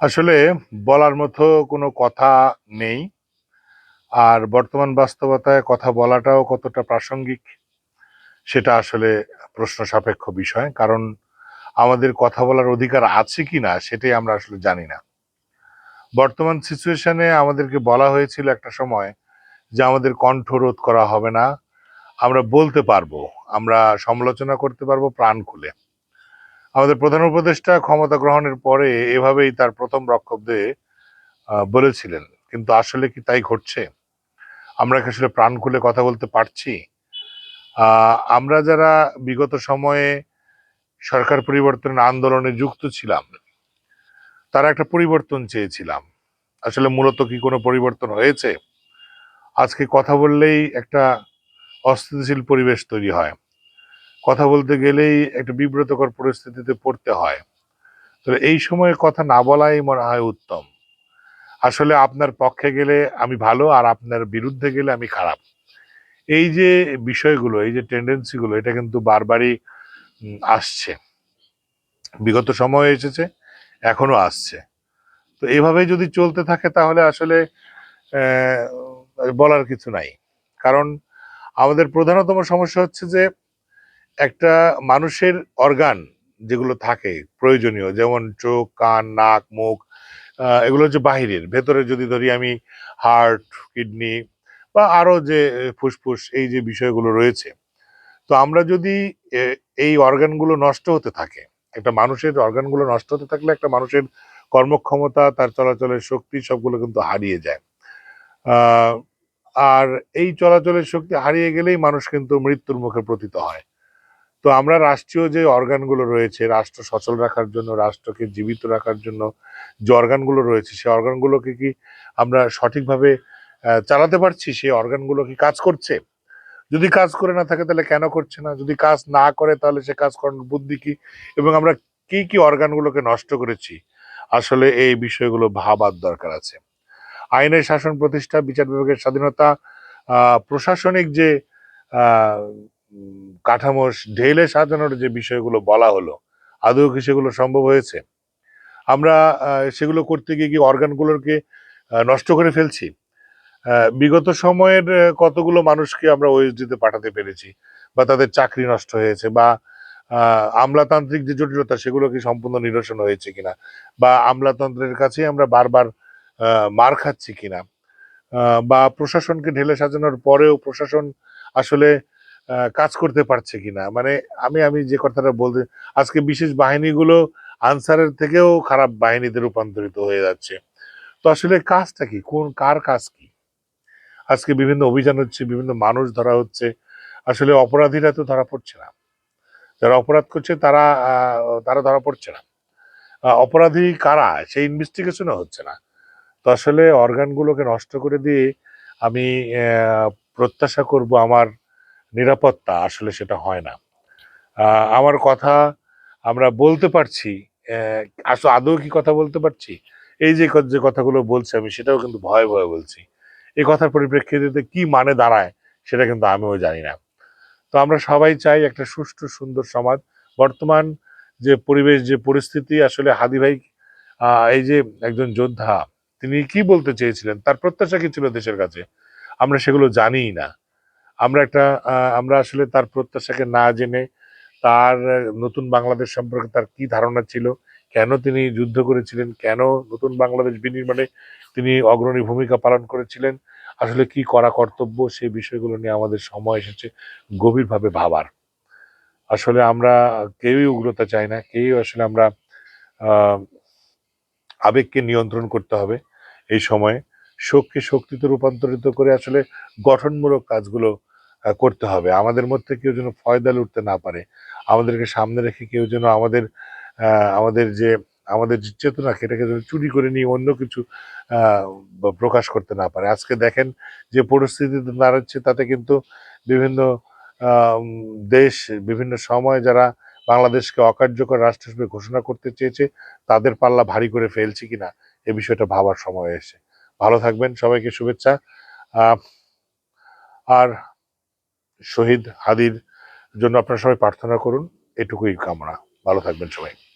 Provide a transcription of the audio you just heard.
আসলে বলার মতো কোনো কথা নেই। আর বর্তমান বাস্তবতায় কথা বলাটাও কতটা প্রাসঙ্গিক, সেটা আসলে প্রশ্ন সাপেক্ষ বিষয়। কারণ আমাদের কথা বলার অধিকার আছে কি না, সেটাই আমরা আসলে জানি না। বর্তমান সিচুয়েশনে আমাদেরকে বলা হয়েছিল একটা সময় যে আমাদের কণ্ঠ রোধ করা হবে না, আমরা বলতে পারব, আমরা সমালোচনা করতে পারব প্রাণ খুলে। আমাদের প্রধান উপদেষ্টা ক্ষমতা গ্রহণের পরে এভাবেই তার প্রথম বক্তব্যে বলেছিলেন। কিন্তু আসলে কি তাই ঘটছে? আমরা কি আসলে প্রাণ খুলে কথা বলতে পারছি? আমরা যারা বিগত সময়ে সরকার পরিবর্তনের আন্দোলনে যুক্ত ছিলাম, তারা একটা পরিবর্তন চেয়েছিলাম। আসলে মূলত কি কোনো পরিবর্তন হয়েছে? আজকে কথা বললেই একটা অস্থিতিশীল পরিবেশ তৈরি হয়। কথা বলতে গেলেই একটা বিব্রতকর পরিস্থিতিতে পড়তে হয়। তো এই সময়ে কথা না বলাই মনে হয় উত্তম। আসলে আপনার পক্ষে গেলে আমি ভালো আর আপনার বিরুদ্ধে গেলে আমি খারাপ। এই যে বিষয়গুলো, এই যে টেন্ডেন্সিগুলো এটা কিন্তু বারবারই আসছে। বিগত সময় এসেছে, এখনও আসছে। তো এভাবে যদি চলতে থাকে তাহলে আসলে বলার কিছু নাই। কারণ আমাদের প্রধানতম সমস্যা হচ্ছে যে একটা মানুষের অর্গান যেগুলো থাকে প্রয়োজনীয়, যেমন চোখ, কান, নাক, মুখ এগুলো হচ্ছে বাহিরের। ভেতরে যদি ধরি আমি হার্ট কিডনি বা আরও যে ফুসফুস, এই যে বিষয়গুলো রয়েছে, তো আমরা যদি এই অর্গানগুলো নষ্ট হতে থাকে, একটা মানুষের অর্গানগুলো নষ্ট হতে থাকলে একটা মানুষের কর্মক্ষমতা, তার চলাচলের শক্তি সবগুলো কিন্তু হারিয়ে যায়। আর এই চলাচলের শক্তি হারিয়ে গেলেই মানুষ কিন্তু মৃত্যুর মুখে পতিত হয়। তো আমরা রাষ্ট্রীয় যে অর্গানগুলো রয়েছে, রাষ্ট্র সচল রাখার জন্য, রাষ্ট্রকে জীবিত রাখার জন্য যে অর্গানগুলো রয়েছে, সেই অর্গানগুলোকে কি আমরা সঠিকভাবে চালাতে পারছি? সেই অর্গানগুলো কি কাজ করছে? যদি কাজ করে না থাকে তাহলে কেন করছে না? যদি কাজ না করে তাহলে সে কাজ করানোর বুদ্ধি কি? এবং আমরা কি কি অর্গানগুলোকে নষ্ট করেছি? আসলে এই বিষয়গুলো ভাবার দরকার আছে। আইনের শাসন প্রতিষ্ঠা, বিচার বিভাগের স্বাধীনতা প্রশাসনিক যে কাঠামো ঢেলে সাজানোর যে বিষয়গুলো বলা হলো, আদৌ কি সেগুলো সম্ভব হয়েছে? আমরা সেগুলো করতে গিয়ে কি অর্গানগুলোকে নষ্ট করে ফেলছি? বিগত সময়ের কতগুলো মানুষকে আমরা ওএসডিতে পাঠাতে পেরেছি বা তাদের চাকরি নষ্ট হয়েছে বা আমলাতান্ত্রিক যে জটিলতা সেগুলো কি সম্পূর্ণ নিরসন হয়েছে কিনা বা আমলাতন্ত্রের কাছেই আমরা বারবার মার খাচ্ছি কিনা? বা প্রশাসনকে ঢেলে সাজানোর পরেও প্রশাসন আসলে কাজ করতে পারছে কিনা? মানে আমি আমি যে কথাটা বলতে, আজকে বিশেষ বাহিনীগুলো আনসারের থেকেও খারাপ বাহিনীতে রূপান্তরিত হয়ে যাচ্ছে। তো আসলে কাজটা কি? কোন, কার কাজ কি? আজকে বিভিন্ন অভিযান হচ্ছে, বিভিন্ন মানুষ ধরা হচ্ছে। আসলে অপরাধীরা তো ধরা পড়ছে না। যারা অপরাধ করছে তারা তারা ধরা পড়ছে না। অপরাধী কারা? সেই ইনভেস্টিগেশনও হচ্ছে না। তো আসলে অর্গানগুলোকে নষ্ট করে দিয়ে আমি প্রত্যাশা করব আমার নিরাপত্তা আসলে সেটা হয় না। আমার কথা আমরা বলতে পারছি আসলে আদৌ কি কথা বলতে পারছি? এই যে যে কথাগুলো বলছি আমি, সেটাও কিন্তু ভয়ে ভয়ে বলছি। এই কথার পরিপ্রেক্ষিতে কি মানে দাঁড়ায়, সেটা কিন্তু আমিও জানি না। তো আমরা সবাই চাই একটা সুষ্ঠু, সুন্দর সমাজ। বর্তমান যে পরিবেশ, যে পরিস্থিতি, আসলে হাদি ভাই এই যে একজন যোদ্ধা, তিনি কি বলতে চেয়েছিলেন? তার প্রত্যাশা কি ছিল দেশের কাছে? আমরা সেগুলো জানিই না। আমরা একটা আমরা আসলে তার প্রত্যাশাকে না জেনে তার নতুন বাংলাদেশ সম্পর্কে তার কি ধারণা ছিল, কেন তিনি যুদ্ধ করেছিলেন, কেন নতুন বাংলাদেশ বিনির্মাণে তিনি অগ্রণী ভূমিকা পালন করেছিলেন, আসলে কি করা কর্তব্য সেই বিষয়গুলো নিয়ে আমাদের সময় এসেছে গভীরভাবে ভাবার। আসলে আমরা কেউই উগ্রতা চাই না, কেউই আসলে আমরা আবেগকে নিয়ন্ত্রণ করতে হবে এই সময়ে। শোককে শক্তিতে রূপান্তরিত করে আসলে গঠনমূলক কাজগুলো করতে হবে। আমাদের মধ্যে কেউ যেন ফয়দাল উঠতে না পারে। আমাদেরকে সামনে রেখে কেউ যেন আমাদের আমাদের যে আমাদের যে চেতনা সেটাকে যেন চুরি করে নিয়ে অন্য কিছু প্রকাশ করতে না পারে। আজকে দেখেন যে পরিস্থিতিতে দাঁড়াচ্ছে, তাতে কিন্তু বিভিন্ন দেশ, বিভিন্ন সময় যারা বাংলাদেশকে অকার্যকর রাষ্ট্র হিসেবে ঘোষণা করতে চেয়েছে, তাদের পাল্লা ভারী করে ফেলছি কিনা, এ বিষয়টা ভাবার সময় এসে ভালো থাকবেন, সবাইকে শুভেচ্ছা। আর শহীদ হাদির জন্য আপনারা সবাই প্রার্থনা করুন। এটুকুই কামনা। ভালো থাকবেন সবাই।